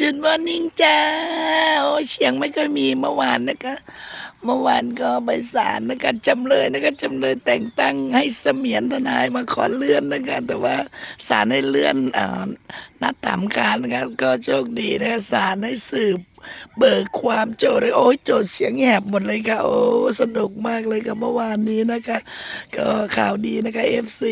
จุดวันนิ่งจ้าโอ้เสียงไม่ค่อยมีเมื่อวานนะคะ เมื่อวานก็ไปศาลนะคะจำเลยนะคะจำเลยแต่งตั้งให้เสมียนทนายมาขอเลื่อนนะคะแต่ว่าศาลให้เลื่อนอ่านัดถามการนะคะก็โชคดีนะคะศาลให้สืบ เบิกความโจทย์เลยโอ้ยโจทย์เสียงแหบหมดเลยค่ะ โอ้สนุกมากเลยค่ะเมื่อวานนี้นะคะ ก็ข่าวดีนะคะ FC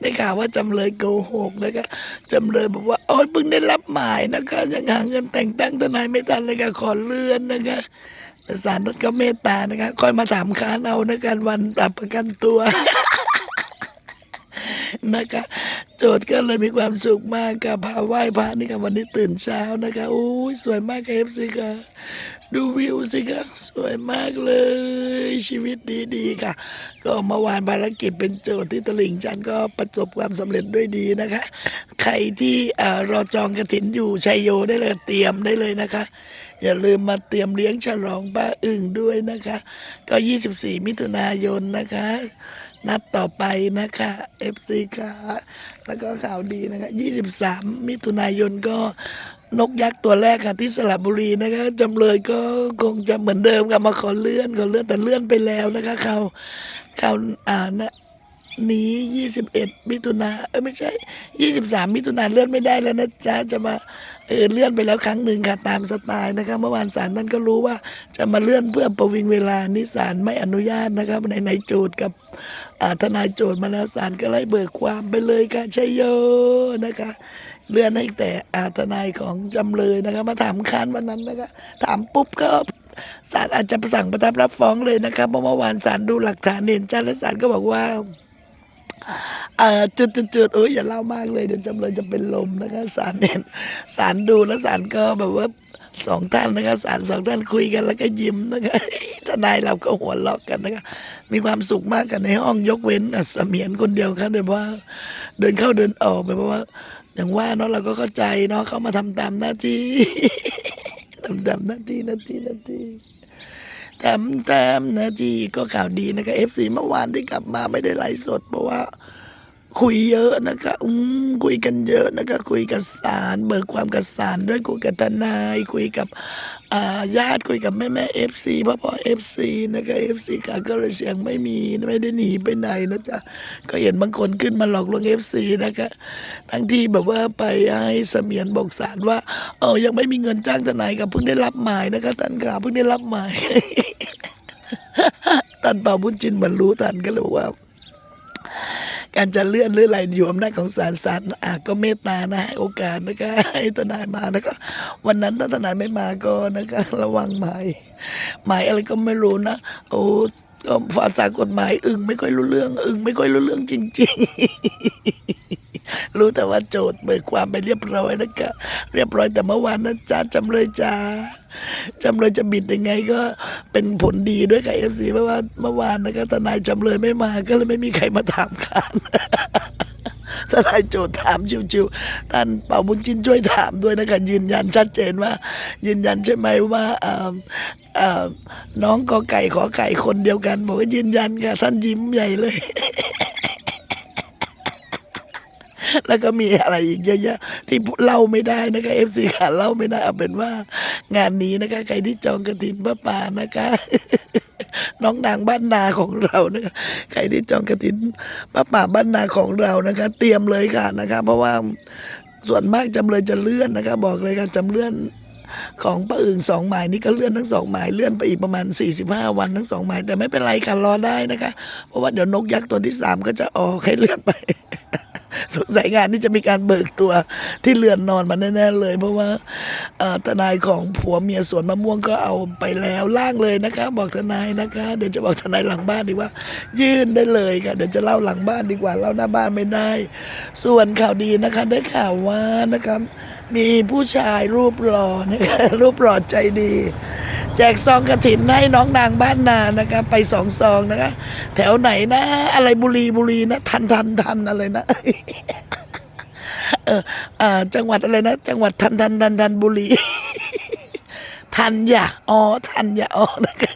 ได้ข่าวว่าจำเลยโกหกนะคะจำเลยบอกว่าโอ้ยเพิ่งได้รับหมายนะคะยังหาเงินแต่งตั้งทนายไม่ทันเลยค่ะขอเลื่อนนะคะแต่ศาลนัดก็เมตตานะคะคอยมาถามค้านเอานะการวันปรับประกันตัวนะคะ โจทย์ก็เลยมีความสุขมากกับพาไหว้พระนี่ค่ะวันนี้ตื่นเช้านะคะโอ้ยสวยมากเอฟซีค่ะ ดูวิวสิคะสวยมากเลย ชีวิตดีๆค่ะ ก็เมื่อวานภารกิจเป็นโจทย์ที่ตลิ่งชันก็ประสบความสำเร็จด้วยดีนะคะ ใครที่รอจองกระถินอยู่ชัยโยได้เลยเตรียมได้เลยนะคะ อย่าลืมมาเตรียมเลี้ยงฉลองป้าอึ่งด้วยนะคะ ก็ 24 มิถุนายนนะคะ นัดต่อไปนะคะ FC ค่ะ แล้วก็ข่าวดีนะคะ 23 มิถุนายนก็ นกยักษ์ตัวแรกค่ะที่สระบุรีนะคะจำเลยก็คงจะเหมือนเดิมค่ะมาขอเลื่อนขอเลื่อนแต่เลื่อนไปแล้วนะคะข่าวข่าวอ่านะนี้ 21 มิถุนาเออไม่ใช่ 23 มิถุนาเลื่อนไม่ได้แล้วนะจ๊ะจะมา เออเลื่อนไปแล้วครั้งหนึ่งค่ะตามสไตล์นะคะเมื่อวานศาลท่านก็รู้ว่าจะมาเลื่อนเพื่อประวิงเวลานิสารไม่อนุญาตนะคะในในโจทย์กับอาทนายโจทย์มาแล้วศาลก็เลยเบิกความไปเลยค่ะชัยโยนะคะ เลื่อนให้แต่อาทนายของจำเลยนะคะมาถามค้านวันนั้นนะคะถามปุ๊บก็ศาลอาจจะสั่งประทับรับฟ้องเลยนะคะเพราะเมื่อวานศาลดูหลักฐานเห็นชัดและศาลก็บอกว่า จุดจุดจุดโอ้ยอย่าเล่ามากเลยเดี๋ยวจำเลยจะเป็นลมนะคะศาลเห็นศาลดูแล้วศาลก็แบบว่าสองท่านนะคะศาลสองท่านคุยกันแล้วก็ยิ้มนะคะทนายเราก็หัวเราะกันนะคะมีความสุขมากกันในห้องยกเว้นอัศเมียนคนเดียวครับโดยว่า เดินเข้าเดินออกแบบว่า อย่างว่าเนาะเราก็เข้าใจเนาะเขามาทำตามหน้าที่ทำตามหน้าที่หน้าที่หน้าที่ แต้มหน้าที่ก็ข่าวดีนะครับเอฟซีเมื่อวานที่กลับมาไม่ได้ไลฟ์สดเพราะว่า คุยเยอะนะคะอืมคุยกันเยอะนะคะ คุยกับศาลเบิกความกับศาลด้วยคุยกับทนาย คุยกับญาติคุยกับแม่แม่เอฟซีพ่อพ่อเอฟซีนะคะเอฟซีค่ะก็เลยเสียงไม่มีไม่ได้หนีไปไหนนะจ๊ะก็เห็นบางคนขึ้นมาหลอกลวงเอฟซีนะคะทั้งที่แบบว่าไปให้เสมียนบอกศาลว่าเออยังไม่มีเงินจ้างทนายกับเพิ่งได้รับหมายนะคะท่านขาเพิ่งได้รับหมายท่านป่าบุญจินบรรลุท่านก็เลยบอกว่า การจะเลื่อนหรืออะไรอยู่อำนาจของศาลศาลอาก็เมตตานะให้โอกาสนะคะให้ทนายมานะคะวันนั้นถ้าทนายไม่มาก็นะคะระวังหมายหมายอะไรก็ไม่รู้นะโอ้ก็ภาษากฎหมาย อึ่งไม่ค่อยรู้เรื่อง อึ่งไม่ค่อยรู้เรื่องจริง ๆ รู้แต่ว่าโจทย์เบิกความไปเรียบร้อยนะคะเรียบร้อยแต่เมื่อวานนะจ๊ะจำเลยจ้าจำเลยจะบิดยังไงก็เป็นผลดีด้วยกับเอฟซีเพราะว่าเมื่อวานนะคะทนายจำเลยไม่มาก็เลยไม่มีใครมาถามการทนายโจทย์ถามชิวๆท่านเป่าบุญจินช่วยถามด้วยนะคะยืนยันชัดเจนว่า ยืนยันใช่ไหมว่าน้องกอไก่ขอไก่คนเดียวกันบอกว่ายืนยันค่ะท่านยิ้มใหญ่เลย แล้วก็มีอะไรอีกเยอะแยะที่เล่าไม่ได้นะคะเอฟซีค่ะเล่าไม่ได้เอาเป็นว่างานนี้นะคะ ใครที่จองกระถินพระป่านะคะน้องนางบ้านนาของเรานะคะใครที่จองกระถินพระป่าบ้านนาของเรานะคะ เตรียมเลยค่ะนะคะ เพราะว่าส่วนมากจำเลยจะเลื่อนนะคะ บอกเลยค่ะจำเลื่อนของป้าอึ่งสองหมายนี้ก็เลื่อนทั้งสองหมายเลื่อนไปอีกประมาณ 45 วันทั้งสองหมายแต่ไม่เป็นไรค่ะรอได้นะคะ เพราะว่าเดี๋ยวนกยักษ์ตัวที่สามก็จะออกให้เลื่อนไป สงสัยงานนี้จะมีการเบิกตัวที่เรือนนอนมาแน่ๆเลย เพราะว่าทนายของผัวเมียสวนมะม่วงก็เอาไปแล้วล่างเลยนะคะ บอกทนายนะคะ เดี๋ยวจะบอกทนายหลังบ้านดีว่า ยื่นได้เลยค่ะเดี๋ยวจะเล่าหลังบ้านดีกว่าเล่าหน้าบ้านไม่ได้ ส่วนข่าวดีนะคะได้ข่าวว่านะครับมีผู้ชายรูปหล่อนะคะรูปหล่อใจดี แจกซองกระถินให้น้องนางบ้านนานะคะไปสองซองนะคะ แถวไหนนะ อะไรบุรีบุรีนะทันทันทันอะไรนะเอออ่าจังหวัดอะไรนะ จังหวัดทันทันทันทันบุรีทันยาอ๋อทันยาอ๋อนะคะ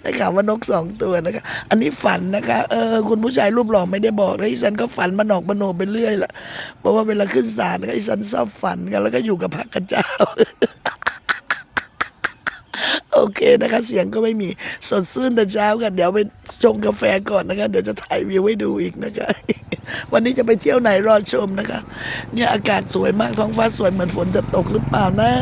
ได้ข่าวว่านกสองตัวนะคะ อันนี้ฝันนะคะ เออ คุณผู้ชายรูปหล่อไม่ได้บอกนะอีสันก็ฝันมานอกมโนไปเรื่อยละเพราะว่าเวลาขึ้นศาลนะคะอีสันชอบฝันกันแล้วก็อยู่กับพระกระเจ้า โอเคนะคะ เสียงก็ไม่มีสดชื่นแต่เช้ากันเดี๋ยวไปชงกาแฟก่อนนะคะ เดี๋ยวจะถ่ายวิวให้ดูอีกนะคะ วันนี้จะไปเที่ยวไหนรอชมนะคะ เนี่ยอากาศสวยมากท้องฟ้าสวยเหมือนฝนจะตกหรือเปล่านะ